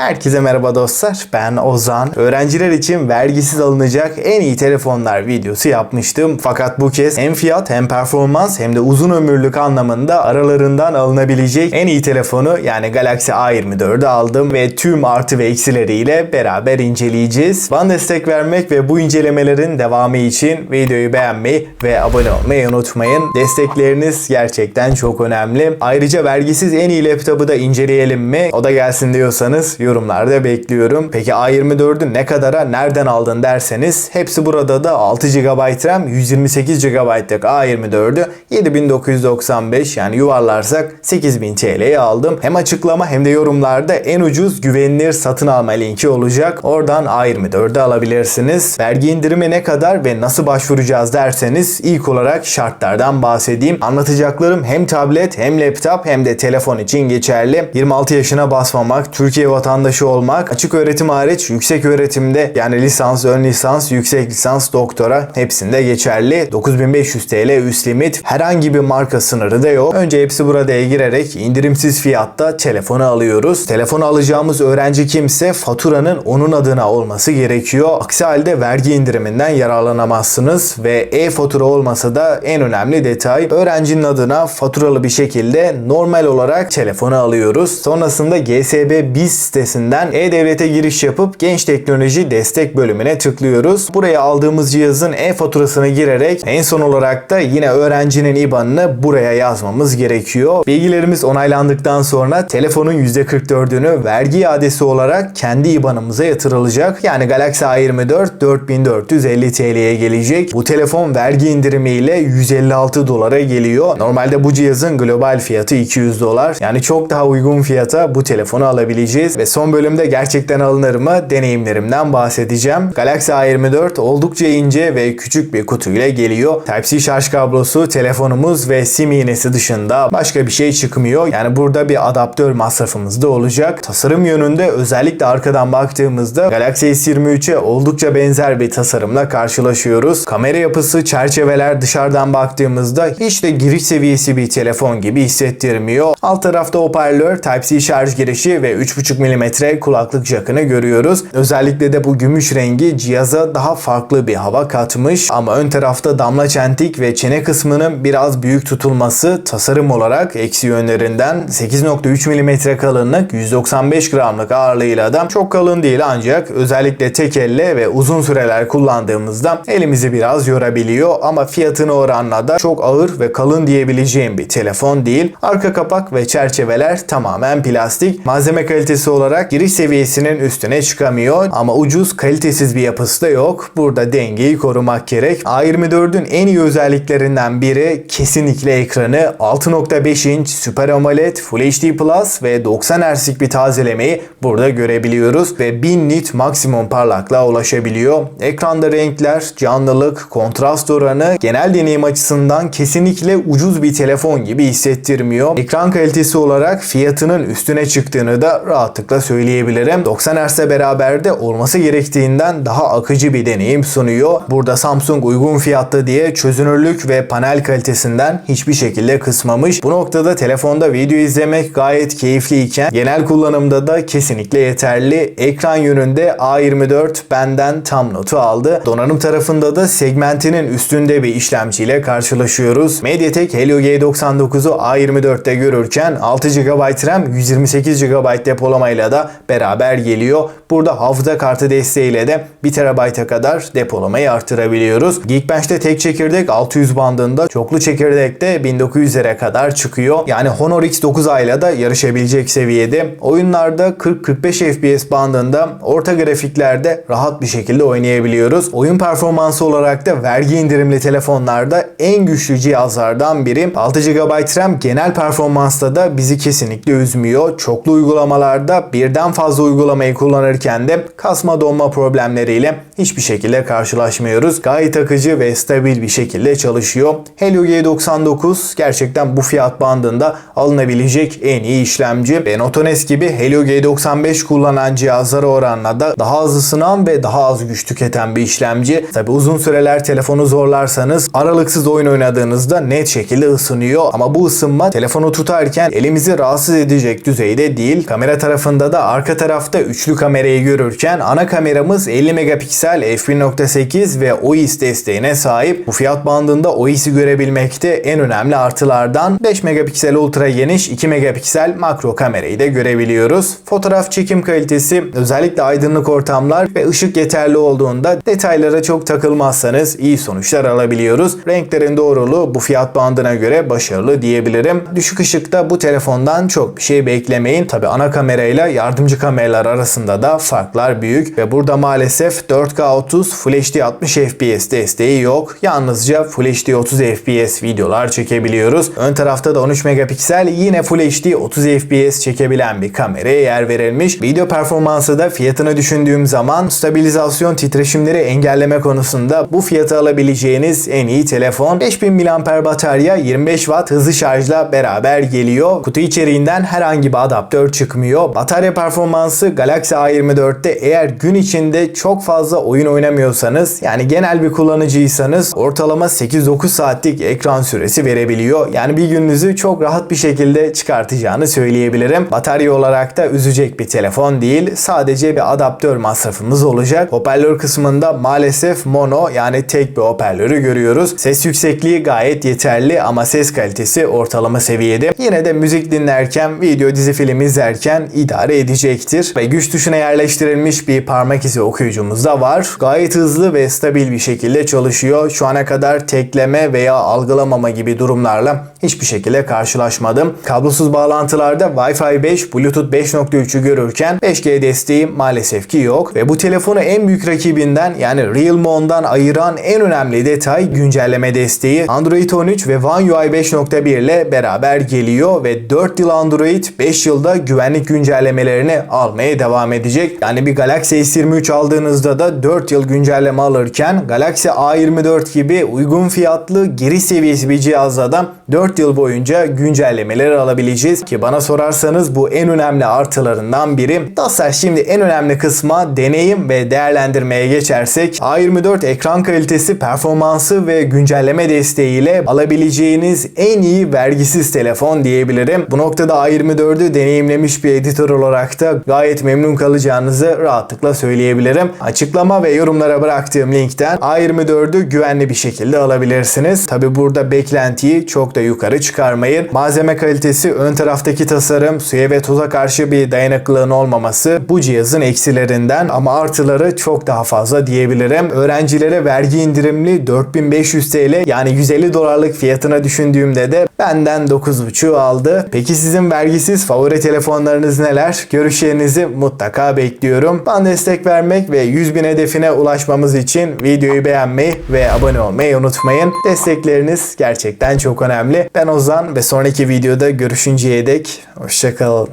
Herkese merhaba dostlar. Ben Ozan. Öğrenciler için vergisiz alınacak en iyi telefonlar videosu yapmıştım. Fakat bu kez hem fiyat hem performans hem de uzun ömürlük anlamında aralarından alınabilecek en iyi telefonu yani Galaxy A24'ü aldım ve tüm artı ve eksileriyle beraber inceleyeceğiz. Bana destek vermek ve bu incelemelerin devamı için videoyu beğenmeyi ve abone olmayı unutmayın. Destekleriniz gerçekten çok önemli. Ayrıca vergisiz en iyi laptopu da inceleyelim mi? O da gelsin diyorsanız yorumlarda bekliyorum. Peki A24'ü ne kadara nereden aldın derseniz hepsi burada da 6 GB RAM 128 GB'lık A24'ü 7995 yani yuvarlarsak 8000 TL'ye aldım. Hem açıklama hem de yorumlarda en ucuz güvenilir satın alma linki olacak. Oradan A24'ü alabilirsiniz. Vergi indirimi ne kadar ve nasıl başvuracağız derseniz ilk olarak şartlardan bahsedeyim. Anlatacaklarım hem tablet hem laptop hem de telefon için geçerli. 26 yaşına basmamak, Türkiye vatandaşı olmak, açık öğretim hariç yüksek öğretimde yani lisans, ön lisans, yüksek lisans, doktora hepsinde geçerli. 9500 TL üst limit. Herhangi bir marka sınırı da yok. Önce hepsi burada girerek indirimsiz fiyatta telefonu alıyoruz. Telefonu alacağımız öğrenci kimse faturanın onun adına olması gerekiyor. Aksi halde vergi indiriminden yararlanamazsınız ve e-fatura olmasa da en önemli detay öğrencinin adına faturalı bir şekilde normal olarak telefonu alıyoruz. Sonrasında GSB Biz sitesinden e-devlete giriş yapıp genç teknoloji destek bölümüne tıklıyoruz. Buraya aldığımız cihazın e-faturasını girerek en son olarak da yine öğrencinin IBAN'ını buraya yazmamız gerekiyor. Bilgilerimiz onaylandıktan sonra telefonun %44'ünü vergi iadesi olarak kendi IBAN'ımıza yatırılacak. Yani Galaxy A24 4450 TL'ye gelecek. Bu telefon vergi indirimiyle 156 dolara geliyor. Normalde bu cihazın global fiyatı 200 dolar. Yani çok daha uygun fiyata bu telefonu alabileceğiz ve son bölümde gerçekten alınır mı deneyimlerimden bahsedeceğim. Galaxy A24 oldukça ince ve küçük bir kutuyla geliyor. Type-C şarj kablosu, telefonumuz ve sim iğnesi dışında başka bir şey çıkmıyor. Yani burada bir adaptör masrafımız da olacak. Tasarım yönünde özellikle arkadan baktığımızda Galaxy S23'e oldukça benzer bir tasarımla karşılaşıyoruz. Kamera yapısı, çerçeveler dışarıdan baktığımızda hiç de giriş seviyesi bir telefon gibi hissettirmiyor. Alt tarafta hoparlör, Type-C şarj girişi ve 3.5 mm kulaklık jackını görüyoruz. Özellikle de bu gümüş rengi cihaza daha farklı bir hava katmış ama ön tarafta damla çentik ve çene kısmının biraz büyük tutulması tasarım olarak eksi yönlerinden 8.3 mm kalınlık 195 gramlık ağırlığıyla da çok kalın değil ancak özellikle tek elle ve uzun süreler kullandığımızda elimizi biraz yorabiliyor ama fiyatını oranla da çok ağır ve kalın diyebileceğim bir telefon değil. Arka kapak ve çerçeveler tamamen plastik. Malzeme kalitesi olarak giriş seviyesinin üstüne çıkamıyor ama ucuz kalitesiz bir yapısı da yok. Burada dengeyi korumak gerek. A24'ün en iyi özelliklerinden biri kesinlikle ekranı 6.5 inç Super AMOLED Full HD Plus ve 90 Hz'lik bir tazelemeyi burada görebiliyoruz ve 1000 nit maksimum parlaklığa ulaşabiliyor. Ekranda renkler, canlılık, kontrast oranı genel deneyim açısından kesinlikle ucuz bir telefon gibi hissettirmiyor. Ekran kalitesi olarak fiyatının üstüne çıktığını da rahatlıkla söyleyebilirim. 90 Hz'le beraber de olması gerektiğinden daha akıcı bir deneyim sunuyor. Burada Samsung uygun fiyatlı diye çözünürlük ve panel kalitesinden hiçbir şekilde kısmamış. Bu noktada telefonda video izlemek gayet keyifliyken genel kullanımda da kesinlikle yeterli. Ekran yönünde A24 benden tam notu aldı. Donanım tarafında da segmentinin üstünde bir işlemciyle karşılaşıyoruz. MediaTek Helio G99'u A24'te görürken 6 GB RAM 128 GB depolamayla da beraber geliyor. Burada hafıza kartı desteğiyle de 1 TB'a kadar depolamayı artırabiliyoruz. Geekbench'te tek çekirdek 600 bandında, çoklu çekirdekte 1900'lere kadar çıkıyor. Yani Honor X9A ile de yarışabilecek seviyede. Oyunlarda 40-45 FPS bandında, orta grafiklerde rahat bir şekilde oynayabiliyoruz. Oyun performansı olarak da vergi indirimli telefonlarda en güçlü cihazlardan biri. 6 GB RAM genel performansta da bizi kesinlikle üzmüyor. Çoklu uygulamalarda birden fazla uygulamayı kullanırken de kasma donma problemleriyle hiçbir şekilde karşılaşmıyoruz. Gayet akıcı ve stabil bir şekilde çalışıyor. Helio G99 gerçekten bu fiyat bandında alınabilecek en iyi işlemci. ve Notones gibi Helio G95 kullanan cihazlara oranla da daha az ısınan ve daha az güç tüketen bir işlemci. Tabi uzun süreler telefonu zorlarsanız aralıksız oyun oynadığınızda net şekilde ısınıyor ama bu ısınma telefonu tutarken elimizi rahatsız edecek düzeyde değil. Kamera tarafında da arka tarafta üçlü kamerayı görürken ana kameramız 50 megapiksel f1.8 ve OIS desteğine sahip. Bu fiyat bandında OIS'i görebilmekte en önemli artılardan 5 megapiksel ultra geniş 2 megapiksel makro kamerayı da görebiliyoruz. Fotoğraf çekim kalitesi özellikle aydınlık ortamlar ve ışık yeterli olduğunda detaylara çok takılmazsanız iyi sonuçlar alabiliyoruz. Renklerin doğruluğu bu fiyat bandına göre başarılı diyebilirim. Düşük ışıkta bu telefondan çok bir şey beklemeyin. Tabi ana kamerayla yardımcı kameralar arasında da farklar büyük ve burada maalesef 4K 30 Full HD 60 FPS desteği yok. Yalnızca Full HD 30 FPS videolar çekebiliyoruz. Ön tarafta da 13 megapiksel yine Full HD 30 FPS çekebilen bir kameraya yer verilmiş. Video performansı da fiyatını düşündüğüm zaman stabilizasyon titreşimleri engelleme konusunda bu fiyata alabileceğiniz en iyi telefon. 5000 mAh batarya 25 Watt hızlı şarjla beraber geliyor. Kutu içeriğinden herhangi bir adaptör çıkmıyor. Batarya performansı Galaxy A24'te eğer gün içinde çok fazla oyun oynamıyorsanız yani genel bir kullanıcıysanız ortalama 8-9 saatlik ekran süresi verebiliyor. Yani bir gününüzü çok rahat bir şekilde çıkartacağını söyleyebilirim. Batarya olarak da üzecek bir telefon değil. Sadece bir adaptör masrafımız olacak. Hoparlör kısmında maalesef mono yani tek bir hoparlörü görüyoruz. Ses yüksekliği gayet yeterli ama ses kalitesi ortalama seviyede. Yine de müzik dinlerken, video, dizi, film izlerken idare edecektir. Ve güç tuşuna yerleştirilmiş bir parmak izi okuyucumuz da var. Gayet hızlı ve stabil bir şekilde çalışıyor. Şu ana kadar tekleme veya algılamama gibi durumlarla hiçbir şekilde karşılaşmadım. Kablosuz bağlantılarda Wi-Fi 5, Bluetooth 5.3'ü görürken 5G desteği maalesef ki yok. Ve bu telefonu en büyük rakibinden yani Realme 10'dan ayıran en önemli detay güncelleme desteği. Android 13 ve One UI 5.1 ile beraber geliyor ve 4 yıl Android 5 yılda güvenlik güncellemelerini almaya devam edecek. Yani bir Galaxy S23 aldığınızda da 4 yıl güncelleme alırken Galaxy A24 gibi uygun fiyatlı geri seviyesi bir cihazla da 4 yıl boyunca güncellemeleri alabileceğiz ki bana sorarsanız bu en önemli artılarından biri. Dostlar şimdi en önemli kısma deneyim ve değerlendirmeye geçersek A24 ekran kalitesi, performansı ve güncelleme desteğiyle alabileceğiniz en iyi vergisiz telefon diyebilirim. Bu noktada A24'ü deneyimlemiş bir editör olarak da gayet memnun kalacağınızı rahatlıkla söyleyebilirim. Açıklama ve yorumlara bıraktığım linkten A24'ü güvenli bir şekilde alabilirsiniz. Tabi burada beklentiyi çok da yukarı çıkarmayın. Malzeme kalitesi, ön taraftaki tasarım, suya ve toza karşı bir dayanıklılığın olmaması bu cihazın eksilerinden ama artıları çok daha fazla diyebilirim. Öğrencilere vergi indirimli 4500 TL yani 150 dolarlık fiyatına düşündüğümde de benden 9.5 aldı. Peki sizin vergisiz favori telefonlarınız neler? Görüşlerinizi mutlaka bekliyorum. Bana destek vermek ve 100 bin hedefine ulaşmamız için videoyu beğenmeyi ve abone olmayı unutmayın. Destekleriniz gerçekten çok önemli. Ben Ozan ve sonraki videoda görüşünceye dek hoşçakalın.